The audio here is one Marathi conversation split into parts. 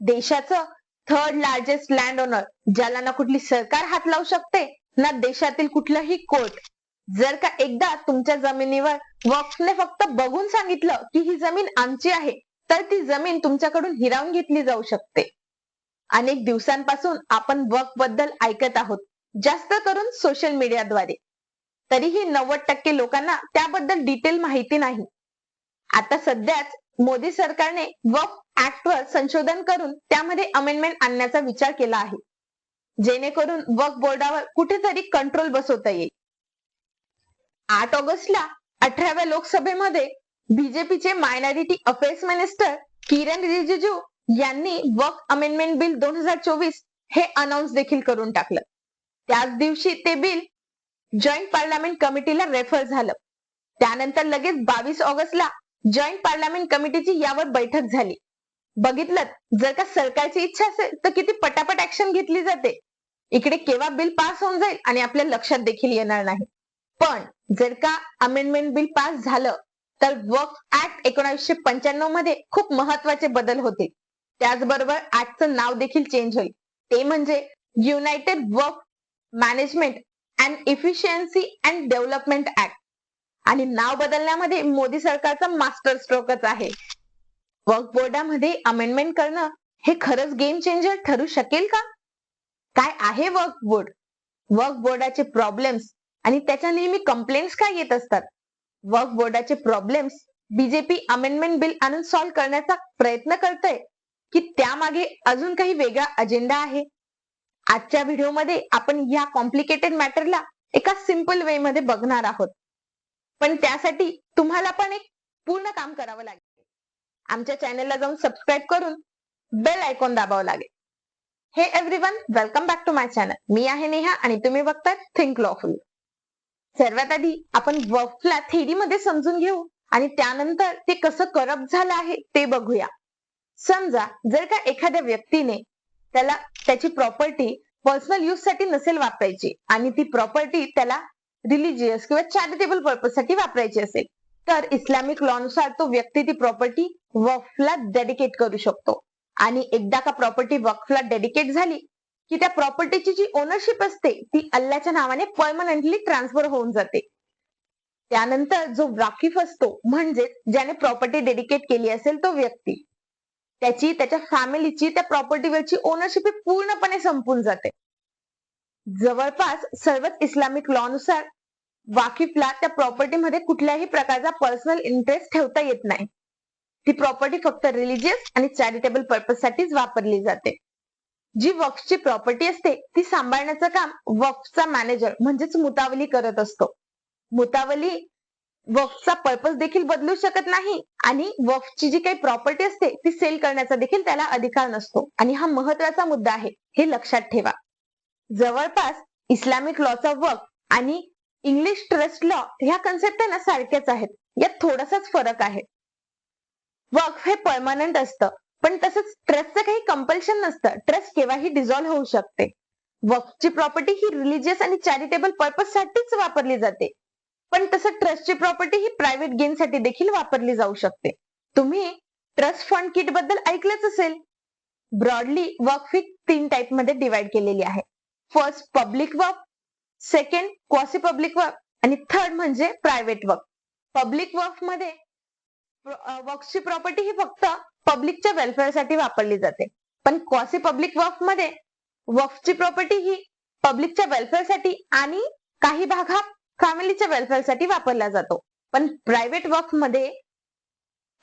देशाचं थर्ड लार्जेस्ट लँड ओनर ज्याला ना कुठली सरकार हात लावू शकते ना देशातील कुठलंही कोर्ट जर का एकदा तुमच्या जमिनीवर वक्फने फक्त बघून सांगितलं की ही जमीन आमची आहे तर ती जमीन तुमच्याकडून हिरावून घेतली जाऊ शकते. अनेक दिवसांपासून आपण वक्फबद्दल ऐकत आहोत जास्त करून सोशल मीडियाद्वारे तरीही नव्वद टक्के लोकांना त्याबद्दल डिटेल माहिती नाही. आता सध्याच मोदी सरकारने वक्फ ऍक्टवर संशोधन करून त्यामध्ये अमेंडमेंट आणण्याचा विचार केला आहे. जेणेकरून वक्फ बोर्डावर कुठेतरी कंट्रोल बसवता येईल. आठ ऑगस्टला अठराव्या लोकसभेमध्ये बीजेपीचे minority affairs minister Kiren Rijiju यांनी वक्फ अमेंडमेंट बिल दोन हजार चोवीस हे अनाऊन्स देखील करून टाकलं. त्याच दिवशी ते बिल जॉईंट पार्लमेंट कमिटीला रेफर झालं. त्यानंतर लगेच बावीस ऑगस्टला जॉईंट पार्लमेंट कमिटीची यावर बैठक झाली. बघितलं जर का सरकारची इच्छा असेल तर किती पटापट ऍक्शन घेतली जाते. इकडे केव्हा बिल पास होऊन जाईल आणि आपल्या लक्षात देखील येणार नाही. पण जर का अमेंडमेंट बिल पास झालं तर वक्फ ऍक्ट एकोणीसशे पंच्याण्णवमध्ये खूप महत्त्वाचे बदल होते त्याचबरोबर ऍक्टचं नाव देखील चेंज होईल. ते म्हणजे united Waqf management and efficiency and development act आणि नाव बदलण्यामध्ये मोदी सरकारचा मास्टर स्ट्रोकच आहे. वर्क बोर्डामध्ये अमेंडमेंट करणं हे खरंच गेम चेंजर ठरू शकेल का? काय आहे वर्क बोर्ड वर्क बोर्डाचे प्रॉब्लेम्स आणि त्याच्या नेहमी कंप्लेंट्स काय येत असतात? वर्क बोर्डाचे प्रॉब्लेम्स बीजेपी अमेंडमेंट बिल आणून सॉल्व्ह करण्याचा प्रयत्न करतय की त्यामागे अजून काही वेगळा अजेंडा आहे. आजच्या व्हिडिओमध्ये आपण या कॉम्प्लिकेटेड मॅटरला एका सिंपल वे मध्ये बघणार आहोत. पण त्यासाठी तुम्हाला पण एक पूर्ण काम करावं लागेल. आमच्या चॅनेलला जाऊन सबस्क्राईब करून बेल आयकॉन दाबावं लागेल. हे everyone welcome back to my channel मी आहे नेहा आणि तुम्ही बघताय थिंक लॉफुल सर्वात आधी आपण वर्कला थेरी मध्ये समजून घेऊ आणि त्यानंतर ते कसं करप्ट झालं आहे ते बघूया. समजा जर का एखाद्या व्यक्तीने त्याला त्याची प्रॉपर्टी पर्सनल यूजसाठी नसेल वापरायची आणि ती प्रॉपर्टी त्याला रिलिजियस किंवा चॅरिटेबल पर्पजसाठी वापरायची असेल तर इस्लामिक लॉनुसार तो व्यक्ती ती प्रॉपर्टी वक्फला डेडिकेट करू शकतो. आणि एकदा का प्रॉपर्टी वक्फला डेडिकेट झाली की त्या प्रॉपर्टीची जी ओनरशिप असते ती अल्लाच्या नावाने परमनंटली ट्रान्सफर होऊन जाते. त्यानंतर जो वाकिफ असतो म्हणजे ज्याने प्रॉपर्टी डेडिकेट केली असेल तो व्यक्ती त्याची त्याच्या फॅमिलीची त्या प्रॉपर्टीवरची ओनरशिप ही पूर्णपणे संपून जाते. जवळपास सर्वच इस्लामिक लॉ नुसार वाकिफला त्या प्रॉपर्टीमध्ये कुठल्याही प्रकारचा पर्सनल इंटरेस्ट ठेवता येत नाही. ती प्रॉपर्टी फक्त रिलिजियस आणि चॅरिटेबल पर्पज साठीच वापरली जाते. जी वक्फची प्रॉपर्टी असते ती सांभाळण्याचं काम वक्फचा मॅनेजर म्हणजेच मुतावली करत असतो. मुतावली वक्फचा पर्पज देखील बदलू शकत नाही आणि वक्फची जी काही प्रॉपर्टी असते ती सेल करण्याचा देखील त्याला अधिकार नसतो. आणि हा महत्त्वाचा मुद्दा आहे हे लक्षात ठेवा. जवळपास इस्लामिक लॉचा वक्फ आणि इंग्लिश ट्रस्ट लॉ ह्या कन्सेप्ट ना सारख्याच आहेत. यात थोडासाच फरक आहे. वक्फ हे परमानंट असतं. पण तसंच ट्रस्टचं काही कंपल्शन नसतं. ट्रस्ट केव्हाही डिझॉल्व्ह होऊ शकते. वक्फची प्रॉपर्टी ही रिलिजियस आणि चॅरिटेबल पर्पज साठीच वापरली जाते. पण तसं ट्रस्टची प्रॉपर्टी ही प्रायव्हेट गेन साठी देखील वापरली जाऊ शकते. तुम्ही ट्रस्ट फंड किटबद्दल ऐकलंच असेल. ब्रॉडली वक्फ ही तीन टाईपमध्ये डिवाइड केलेली आहे. First public work second quasi public work आणि थर्ड म्हणजे प्रायव्हेट वर्क पब्लिक वर्कमध्ये वर्कची प्रॉपर्टी ही फक्त पब्लिकच्या वेलफेअरसाठी वापरली जाते. पण क्वासी पब्लिक वर्कमध्ये वर्कची प्रॉपर्टी ही पब्लिकच्या वेलफेअरसाठी आणि काही भाग हा फॅमिलीच्या वेलफेअरसाठी वापरला जातो. पण प्रायव्हेट वर्कमध्ये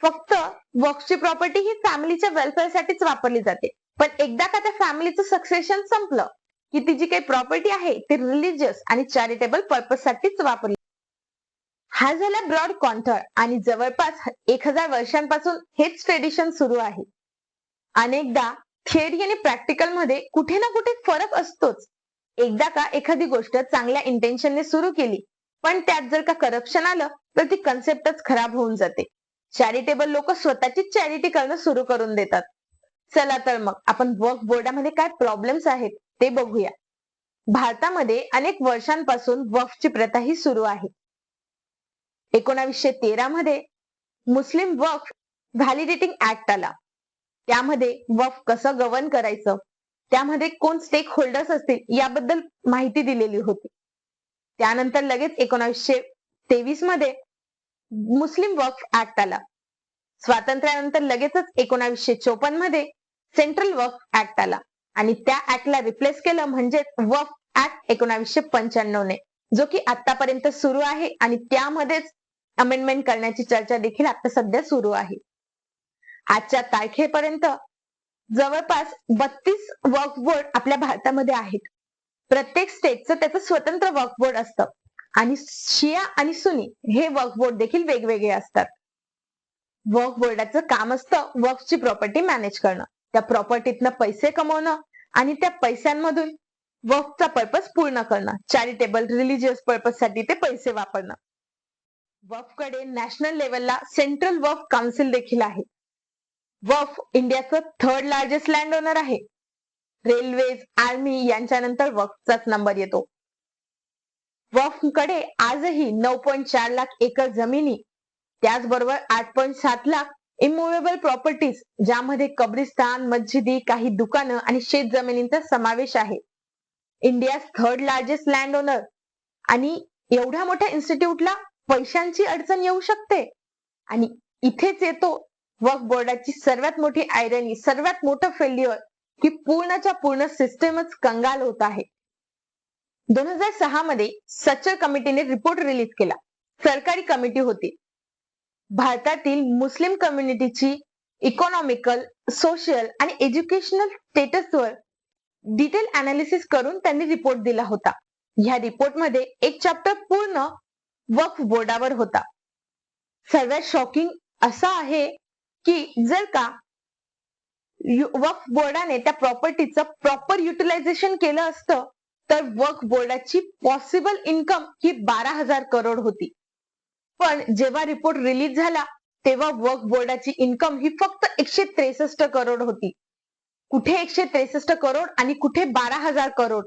फक्त वर्कची प्रॉपर्टी ही फॅमिलीच्या वेलफेअरसाठीच वापरली जाते. पण एकदा का त्या फॅमिलीचं सक्सेशन संपलं की ती जी काही प्रॉपर्टी आहे ती रिलिजियस आणि चॅरिटेबल पर्पज साठीच वापरली. हा झाला ब्रॉड कॉन्थळ आणि जवळपास एक हजार वर्षांपासून हेच ट्रेडिशन सुरू आहे. अनेकदा थिअरी आणि प्रॅक्टिकलमध्ये कुठे ना कुठे फरक असतोच. एकदा का एखादी गोष्ट चांगल्या इंटेन्शनने सुरू केली पण त्यात जर का करप्शन आलं तर ती कन्सेप्टच खराब होऊन जाते. चॅरिटेबल लोक स्वतःचीच चॅरिटी करणं सुरू करून देतात. चला तर मग आपण वर्क बोर्डामध्ये काय प्रॉब्लेम्स आहेत? ते बघूया. भारतामध्ये अनेक वर्षांपासून वफची प्रथा ही सुरू आहे. एकोणावीसशे तेरा मध्ये मुस्लिम वफ व्हॅलिडेटिंग ऍक्ट आला. त्यामध्ये वफ कसं गवर्न करायचं? त्यामध्ये कोण स्टेक होल्डर्स असतील याबद्दल माहिती दिलेली होती. त्यानंतर लगेच एकोणावीसशे तेवीसमध्ये मुस्लिम वक्फ ऍक्ट आला. स्वातंत्र्यानंतर लगेचच एकोणावीसशे चोपन्नमध्ये सेंट्रल वक्फ ऍक्ट आला. आणि त्या ऍक्टला रिप्लेस केलं म्हणजे वफ ऍक्ट एकोणावीसशे पंच्याण्णव ने जो की आतापर्यंत सुरू आहे आणि त्यामध्येच अमेंडमेंट करण्याची चर्चा देखील आता सध्या सुरू आहे. आजच्या तारखेपर्यंत जवळपास बत्तीस वर्क बोर्ड आपल्या भारतामध्ये आहेत. प्रत्येक स्टेटचं त्याचं स्वतंत्र वर्क बोर्ड असतं. आणि शिया आणि सुनी हे वर्क बोर्ड देखील वेगवेगळे असतात. वर्क बोर्डाचं काम असतं वर्कची प्रॉपर्टी मॅनेज करणं. त्या प्रॉपर्टीतनं पैसे कमवणं आणि त्या पैशांमधून वक्फचा पर्पज पूर्ण करणं. चॅरिटेबल रिलिजियस पर्पजसाठी ते पैसे वापरणं. वफकडे नॅशनल लेवलला सेंट्रल वफ काउन्सिल देखील आहे. वफ इंडियाचं थर्ड लार्जेस्ट लँड ओनर आहे. रेल्वेज आर्मी यांच्यानंतर वफचाच नंबर येतो. वफकडे आजही नऊ पॉईंट चार लाख एकर जमिनी त्याचबरोबर आठ पॉईंट सात लाख इमोवेबल प्रॉपर्टीज ज्यामध्ये कब्रिस्तान मस्जिदी काही दुकानं आणि शेत जमिनींचा समावेश आहे. India third largest land owner आणि एवढ्या मोठ्या इन्स्टिट्यूटला पैशांची अडचण येऊ शकते. आणि इथेच येतो वक्फ बोर्डाची सर्वात मोठी आयरनी सर्वात मोठं फेल्युअर की पूर्णच्या पूर्ण सिस्टमच कंगाल होत आहे. दोन हजार सहा मध्ये सचर कमिटीने रिपोर्ट रिलीज केला. सरकारी कमिटी होती. भारतातील मुस्लिम कम्युनिटीची इकॉनॉमिकल सोशल आणि एज्युकेशनल स्टेटसवर डिटेल अनालिसिस करून त्यांनी रिपोर्ट दिला होता. ह्या रिपोर्टमध्ये एक चॅप्टर पूर्ण वक्फ बोर्डावर होता. सर्वात शॉकिंग असा आहे की जर का वक्फ बोर्डाने त्या प्रॉपर्टीचं प्रॉपर युटिलायझेशन केलं असतं तर वक्फ बोर्डाची पॉसिबल इन्कम ही बारा हजार करोड होती. पण जेव्हा रिपोर्ट रिलीज झाला तेव्हा वर्क बोर्डाची इन्कम ही फक्त एकशे त्रेसष्ट करोड होती. कुठे एकशे त्रेसष्ट करोड आणि कुठे बारा हजार करोड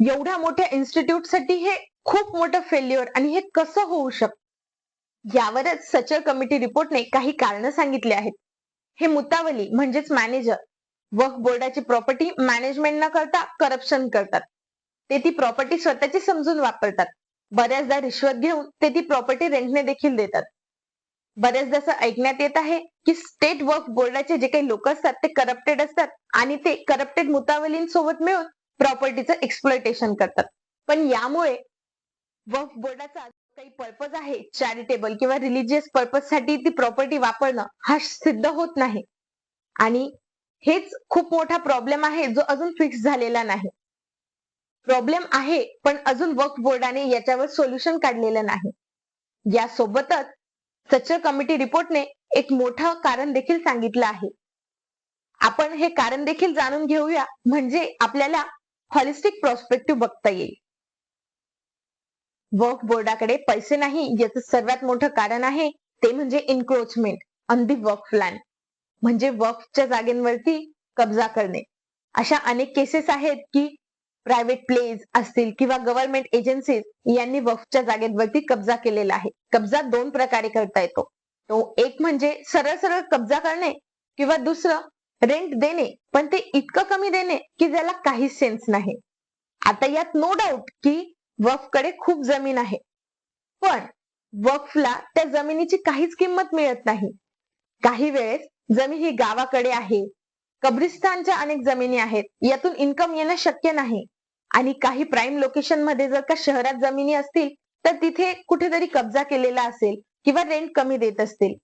एवढ्या मोठ्या इन्स्टिट्यूटसाठी हे खूप मोठं फेल्युअर आणि हे कसं होऊ शकत यावरच सचर कमिटी रिपोर्टने काही कारण सांगितले आहेत. हे मुतावली म्हणजेच मॅनेजर वर्क बोर्डाची प्रॉपर्टी मॅनेजमेंट न करता करप्शन करतात. ते ती प्रॉपर्टी स्वतःची समजून वापरतात. बऱ्याचदा रिश्वत घेऊन ते ती प्रॉपर्टी रेंटने देखील देतात. बऱ्याचदा असं ऐकण्यात येत आहे की स्टेट वर्क बोर्डाचे जे काही लोक असतात ते करप्टेड असतात आणि ते करप्टेड मुतावलींसोबत मिळून प्रॉपर्टीचं एक्सप्लोटेशन करतात. पण यामुळे वक्फ बोर्डाचा काही पर्पज आहे चॅरिटेबल किंवा रिलिजियस पर्पजसाठी ती प्रॉपर्टी वापरणं हा सिद्ध होत नाही. आणि हेच खूप मोठा प्रॉब्लेम आहे जो अजून फिक्स झालेला नाही. प्रॉब्लेम आहे पण अजून वक्फ बोर्डाने याच्यावर सोल्युशन काढलेलं नाही. यासोबतच सचल कमिटी रिपोर्टने एक मोठं कारण देखील सांगितलं आहे. आपण हे कारण देखील जाणून घेऊया म्हणजे आपल्याला हॉलिस्टिक प्रॉस्पेक्टिव्ह बघता येईल. वक्फ बोर्डाकडे पैसे नाही याचं सर्वात मोठं कारण आहे ते म्हणजे encroachment on the Waqf land म्हणजे वक्फच्या जागेंवरती कब्जा करणे. अशा अनेक केसेस आहेत की प्रायव्हेट प्लेज असतील किंवा गव्हर्नमेंट एजन्सीज यांनी वक्फच्या जागेवरती कब्जा केलेला आहे. कब्जा दोन प्रकारे करता येतो. तो एक म्हणजे सरळ सरळ कब्जा करणे किंवा दुसरं रेंट देणे. पण ते इतकं कमी देणे की ज्याला काही सेन्स नाही. आता यात नो डाऊट की वफकडे खूप जमीन आहे. पण वफला त्या जमिनीची काहीच किंमत मिळत नाही. काही वेळेस जमीन ही गावाकडे आहे. कब्रिस्तानच्या अनेक जमिनी आहेत. यातून इन्कम येणं शक्य नाही. आणि काही प्राईम लोकेशनमध्ये जर का शहरात जमिनी असतील तर तिथे कुठेतरी कब्जा केलेला असेल किंवा रेंट कमी देत असतील.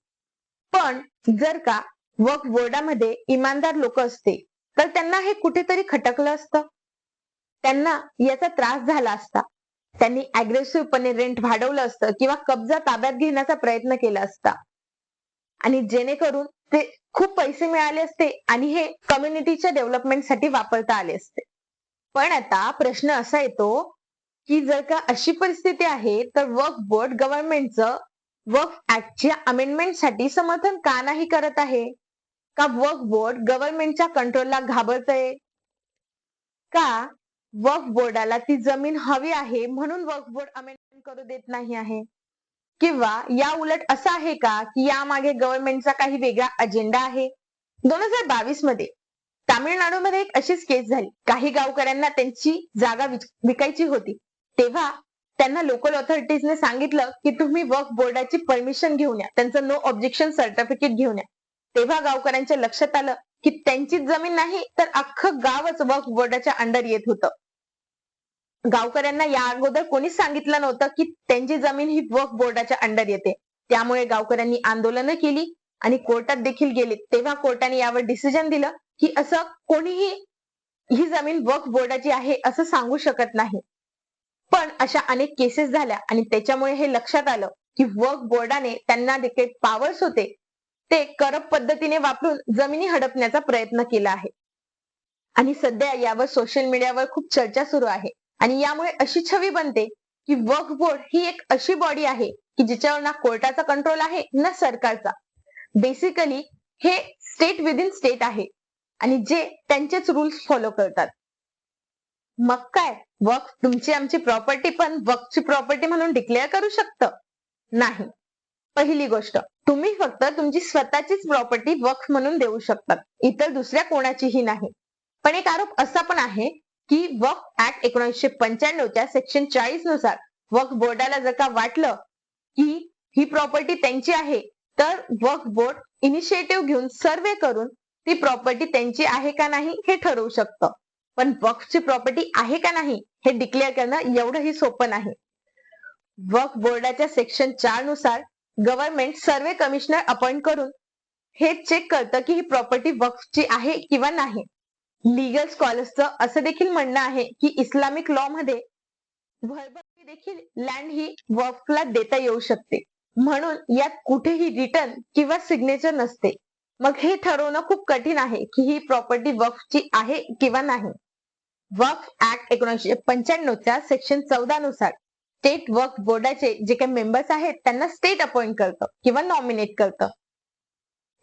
पण जर का वर्क बोर्डामध्ये इमानदार लोक असते तर त्यांना हे कुठेतरी खटकलं असतं. त्यांना याचा त्रास झाला असता. त्यांनी अग्रेसिव्हपणे रेंट वाढवलं असतं किंवा कब्जा ताब्यात घेण्याचा प्रयत्न केला असता. आणि जेणेकरून ते खूप पैसे मिळाले असते आणि हे कम्युनिटीच्या डेव्हलपमेंटसाठी वापरता आले असते. पण आता प्रश्न असा येतो की जर का अशी परिस्थिती आहे तर वर्क बोर्ड गव्हर्नमेंटचं वर्क ऍक्टच्या अमेंडमेंटसाठी समर्थन का नाही करत आहे? का वर्क बोर्ड गव्हर्नमेंटच्या कंट्रोलला घाबरतय? का वर्क बोर्डाला ती जमीन हवी आहे म्हणून वर्क बोर्ड अमेंडमेंट करू देत नाही आहे? किंवा या उलट असं आहे का की यामागे गव्हर्नमेंटचा काही वेगळा अजेंडा आहे? दोन हजार बावीसमध्ये तामिळनाडूमध्ये एक अशीच केस झाली. काही गावकऱ्यांना त्यांची जागा विकायची होती. तेव्हा त्यांना लोकल ऑथॉरिटीजने सांगितलं की तुम्ही वक्फ बोर्डाची परमिशन घेऊन या. त्यांचं नो ऑब्जेक्शन सर्टिफिकेट घेऊन या. तेव्हा गावकऱ्यांच्या लक्षात आलं की त्यांचीच जमीन नाही तर अख्खं गावच वक्फ बोर्डाच्या अंडर येत होतं. गावकऱ्यांना या अगोदर कोणीच सांगितलं नव्हतं की त्यांची जमीन ही वक्फ बोर्डाच्या अंडर येते. त्यामुळे गावकऱ्यांनी आंदोलनं केली आणि कोर्टात देखील गेले. तेव्हा कोर्टाने यावर डिसिजन दिलं की असं कोणीही ही जमीन वक्फ बोर्डाची आहे असं सांगू शकत नाही. पण अशा अनेक केसेस झाल्या आणि त्याच्यामुळे हे लक्षात आलं की वक्फ बोर्डाने त्यांना देखील पॉवर्स होते ते करप पद्धतीने वापरून जमिनी हडपण्याचा प्रयत्न केला आहे. आणि सध्या यावर सोशल मीडियावर खूप चर्चा सुरू आहे. आणि यामुळे अशी छवी बनते की वक्फ बोर्ड ही एक अशी बॉडी आहे की जिच्यावर ना कोर्टाचा कंट्रोल आहे ना सरकारचा. बेसिकली हे स्टेट विदिन स्टेट आहे. आणि जे त्यांचेच रूल्स फॉलो करतात. मग काय? वक्फ तुमची आमची प्रॉपर्टी पण वक्फची प्रॉपर्टी म्हणून डिक्लेअर करू शकतं. नाही. पहिली गोष्ट तुम्ही फक्त तुमची स्वतःचीच प्रॉपर्टी वक्फ म्हणून देऊ शकतात. इतर दुसऱ्या कोणाचीही नाही. पण एक आरोप असा पण आहे की वक्फ ऍक्ट एकोणीसशे पंच्याण्णवच्या सेक्शन चाळीसनुसार वक्फ बोर्डाला जर का वाटलं की ही प्रॉपर्टी त्यांची आहे तर वक्फ बोर्ड इनिशिएटिव्ह घेऊन सर्वे करून ती प्रॉपर्टी त्यांची आहे का नाही हे ठरवू शकतं. पण वक्फची प्रॉपर्टी आहे का नाही हे डिक्लेअर करणं एवढंही सोपं नाही. वक्फ बोर्डाच्या सेक्शन चारनुसार गव्हर्नमेंट सर्वे कमिशनर अपॉइंट करून हे चेक करतं की ही प्रॉपर्टी वक्फची आहे किंवा नाही. लिगल स्कॉलर्सचं असं देखील म्हणणं आहे की इस्लामिक लॉ मध्ये व्हर्बली देखील लँड ही वक्फला देता येऊ शकते. म्हणून यात कुठेही रिटर्न किंवा सिग्नेचर नसते. मग हे ठरवणं खूप कठीण आहे की ही प्रॉपर्टी वफची आहे किंवा नाही. वफ ऍक्ट एकोणीसशे पंच्याण्णवच्या सेक्शन चौदा नुसार स्टेट वक्फ बोर्डाचे जे काही मेंबर्स आहेत त्यांना स्टेट अपॉइंट करतं किंवा नॉमिनेट करतं.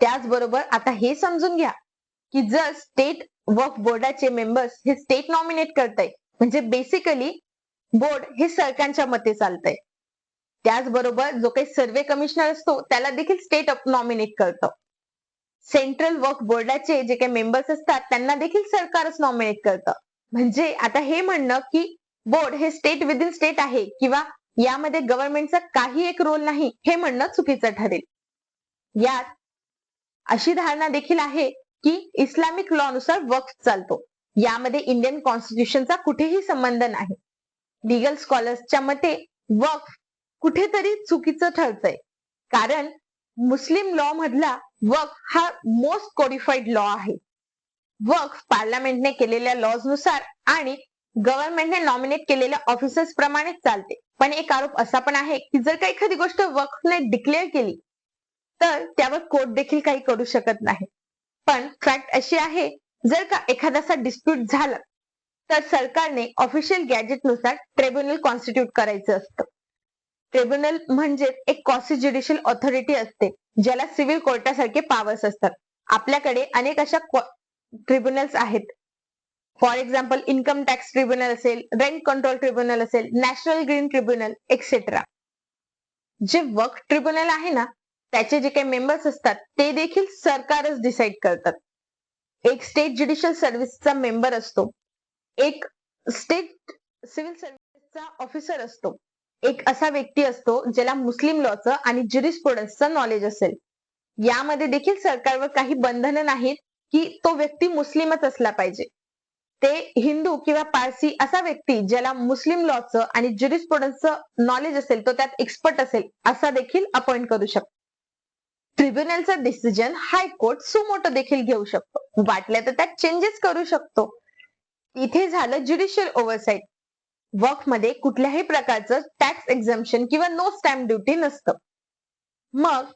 त्याचबरोबर आता हे समजून घ्या की जर स्टेट वक्फ बोर्डाचे मेंबर्स हे स्टेट नॉमिनेट करतय म्हणजे बेसिकली बोर्ड हे सरकारच्या मते चालतंय. त्याचबरोबर जो काही सर्वे कमिशनर असतो त्याला देखील स्टेट नॉमिनेट करतं. सेंट्रल वर्क बोर्डाचे जे काही मेंबर्स असतात त्यांना देखील सरकारच नॉमिनेट करतं. म्हणजे आता हे म्हणणं की बोर्ड हे स्टेट विदिन स्टेट आहे किंवा यामध्ये गव्हर्नमेंटचा काही एक रोल नाही हे म्हणणं चुकीचं ठरेल. यात अशी धारणा देखील आहे की इस्लामिक लॉ नुसार वक्फ चालतो. यामध्ये इंडियन कॉन्स्टिट्यूशनचा कुठेही संबंध नाही. लिगल स्कॉलर्सच्या मते वक्फ कुठेतरी चुकीचं ठरतंय. कारण मुस्लिम लॉ मधला वक्फ हा मोस्ट कोडिफाईड लॉ आहे. वक्फ पार्लमेंटने केलेल्या लॉजनुसार आणि गव्हर्नमेंटने नॉमिनेट केलेल्या ऑफिसर्स प्रमाणेच चालते. पण एक आरोप असा पण आहे की जर का एखादी गोष्ट वक्फने डिक्लेअर केली तर त्यावर कोर्ट देखील काही करू शकत नाही. पण फॅक्ट अशी आहे जर का एखादासा डिस्प्यूट झाला तर सरकारने ऑफिशियल गॅजेटनुसार ट्रिब्युनल कॉन्स्टिट्यूट करायचं असतं. ट्रिब्युनल म्हणजे एक कॉसी ज्युडिशियल ऑथॉरिटी असते ज्याला सिव्हिल कोर्टासारखे पावर्स असतात. आपल्याकडे अनेक अशा ट्रिब्युनल्स आहेत. For example income tax tribunal असेल रेंट कंट्रोल ट्रिब्युनल असेल नॅशनल ग्रीन ट्रिब्युनल एक्सेट्रा जे वर्क ट्रिब्युनल आहे ना त्याचे जे काही मेंबर्स असतात ते देखील सरकारच डिसाईड करतात. एक स्टेट ज्युडिशियल सर्व्हिसचा मेंबर असतो. एक स्टेट सिव्हिल सर्व्हिसचा ऑफिसर असतो. एक असा व्यक्ती असतो ज्याला मुस्लिम लॉचं आणि ज्युरिस्प्रुडन्सचं नॉलेज असेल. यामध्ये देखील सरकारवर काही बंधनं नाहीत की तो व्यक्ती मुस्लिमच असला पाहिजे. ते हिंदू किंवा पारसी असा व्यक्ती ज्याला मुस्लिम लॉचं आणि ज्युरिस्प्रुडन्सचं नॉलेज असेल तो त्यात एक्सपर्ट असेल असा देखील अपॉइंट करू शकतो. ट्रिब्युनलचा डिसिजन हायकोर्ट सुमोटो देखील घेऊ शकतो. वाटलं तर त्यात चेंजेस करू शकतो. इथे झालं ज्युडिशियल ओव्हरसाईट वर्कमध्ये कुठल्याही प्रकारचं टॅक्स एक्झम्पन किंवा नो स्टॅम्प ड्युटी नसतं. मग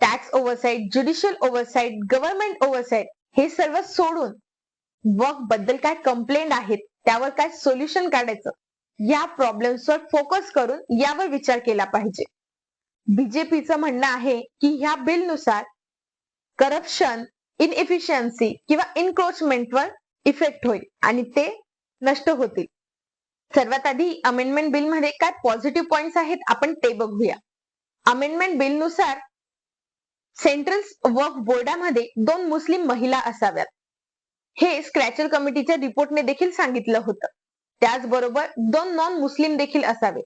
tax oversight judicial oversight government oversight हे सर्व सोडून वर्कबद्दल काय कंप्लेंट आहेत त्यावर काय सोल्युशन काढायचं या प्रॉब्लेम्सवर फोकस करून यावर विचार केला पाहिजे. बीजेपीचं म्हणणं आहे की ह्या बिलनुसार करप्शन इनएफिशियन्सी किंवा इन्क्रोचमेंटवर इफेक्ट होईल आणि ते नष्ट होतील. सर्वात आधी अमेंडमेंट बिलमध्ये काय पॉझिटिव्ह पॉइंट्स आहेत आपण ते बघूया. अमेंडमेंट बिलनुसार सेंट्रल वर्क बोर्डामध्ये दोन मुस्लिम महिला असाव्यात. हे स्क्रॅचर कमिटीच्या रिपोर्टने देखील सांगितलं होतं. त्याचबरोबर दोन नॉन मुस्लिम देखील असावे.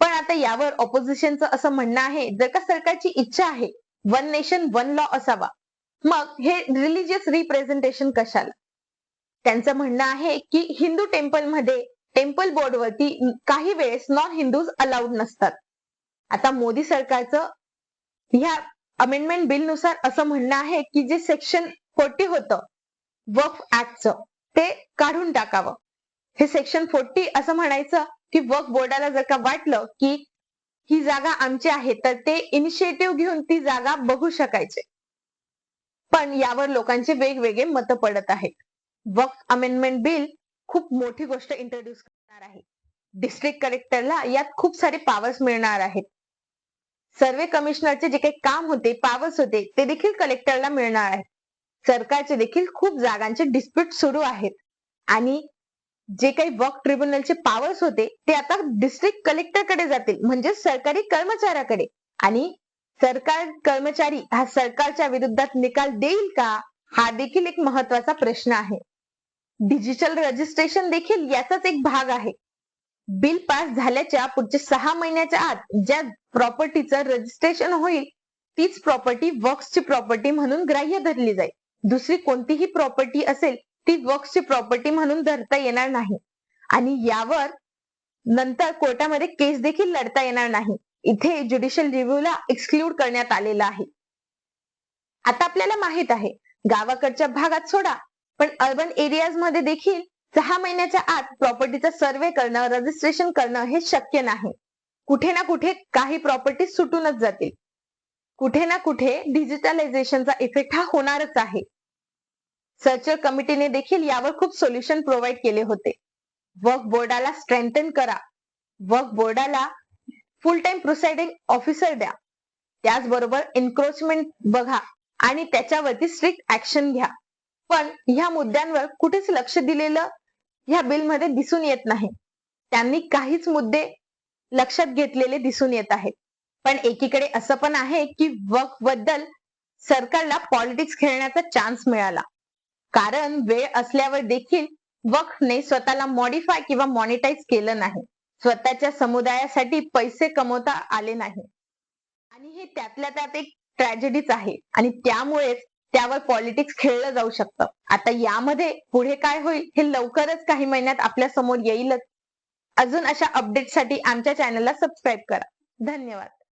पण आता यावर ऑपोजिशनचं असं म्हणणं आहे जर का सरकारची इच्छा आहे वन नेशन वन लॉ असावा मग हे रिलिजियस रिप्रेझेंटेशन कशाला? त्यांचं म्हणणं आहे की हिंदू टेम्पलमध्ये टेम्पल बोर्डवरती काही वेळेस नॉन हिंदूज अलाउड नसतात. आता मोदी सरकारचं ह्या अमेंडमेंट बिलनुसार असं म्हणणं आहे की जे सेक्शन फोर्टी होतं वक्फ ऍक्टचं ते काढून टाकावं. हे सेक्शन फोर्टी असं म्हणायचं की वक्फ बोर्डाला जर का वाटलं की ही जागा आमची आहे तर ते इनिशिएटिव्ह घेऊन ती जागा बघू शकायचे. पण यावर लोकांचे वेगवेगळे मतं पडत आहेत. वक्फ अमेंडमेंट बिल खूप मोठी गोष्ट इंट्रोड्यूस करणार आहे. डिस्ट्रिक्ट कलेक्टरला यात खूप सारे पावर्स मिळणार आहेत. सर्वे कमिशनरचे जे काही काम होते पावर्स होते ते देखील कलेक्टरला मिळणार आहेत. सरकारचे देखील खूप जागांचे डिस्प्यूट सुरू आहेत. आणि जे काही वर्क ट्रिब्युनलचे पावर्स होते ते आता डिस्ट्रिक्ट कलेक्टरकडे जातील म्हणजे सरकारी कर्मचाऱ्याकडे. आणि सरकार कर्मचारी हा सरकारच्या विरुद्धात निकाल देईल का हा देखील एक महत्त्वाचा प्रश्न आहे. डिजिटल रजिस्ट्रेशन देखील याचाच एक भाग आहे. बिल पास झाल्याच्या पुढच्या सहा महिन्याच्या आत ज्या प्रॉपर्टीचं रजिस्ट्रेशन होईल तीच प्रॉपर्टी वर्क्सची प्रॉपर्टी म्हणून ग्राह्य धरली जाईल. दुसरी कोणतीही प्रॉपर्टी असेल ती वर्क्सची प्रॉपर्टी म्हणून धरता येणार नाही. आणि यावर नंतर कोर्टामध्ये केस देखील लढता येणार नाही. इथे ज्युडिशियल रिव्ह्यूला एक्सक्लूड करण्यात आलेला आहे. आता आपल्याला माहीत आहे गावाकडच्या भागात सोडा. पण अर्बन एरियाजमध्ये देखील सहा महिन्याच्या आत प्रॉपर्टीचा सर्वे करणं रजिस्ट्रेशन करणं हे शक्य नाही. कुठे ना कुठे काही प्रॉपर्टी सुटूनच जातील. कुठे ना कुठे डिजिटलायझेशनचा इफेक्ट हा होणारच आहे. सर्चर कमिटीने देखील यावर खूप सोल्युशन प्रोव्हाइड केले होते. वर्क बोर्डाला स्ट्रेंथन करा. वर्क बोर्डाला फुल टाइम प्रोसाइडिंग ऑफिसर द्या. त्याचबरोबर एन्क्रोचमेंट बघा. आणि त्याच्यावरती स्ट्रिक्ट ऍक्शन घ्या. पण ह्या मुद्द्यांवर कुठेच लक्ष दिलेलं ह्या बिलमध्ये दिसून येत नाही. त्यांनी काहीच मुद्दे लक्षात घेतलेले दिसून येत आहेत. पण एकीकडे असं पण आहे की वक्फबद्दल सरकारला पॉलिटिक्स खेळण्याचा चान्स मिळाला. कारण वेळ असल्यावर देखील वक्फने स्वतःला मॉडिफाय किंवा मॉनिटाईज केलं नाही. स्वतःच्या समुदायासाठी पैसे कमवता आले नाही. आणि हे त्यातल्या त्यात एक ट्रॅजेडीच आहे. आणि त्यामुळेच त्यावर पॉलिटिक्स खेळलं जाऊ शकतं. आता यामध्ये पुढे काय होईल हे लवकरच काही महिन्यात आपल्यासमोर येईलच. अजून अशा अपडेटसाठी आमच्या चॅनलला सबस्क्राईब करा. धन्यवाद.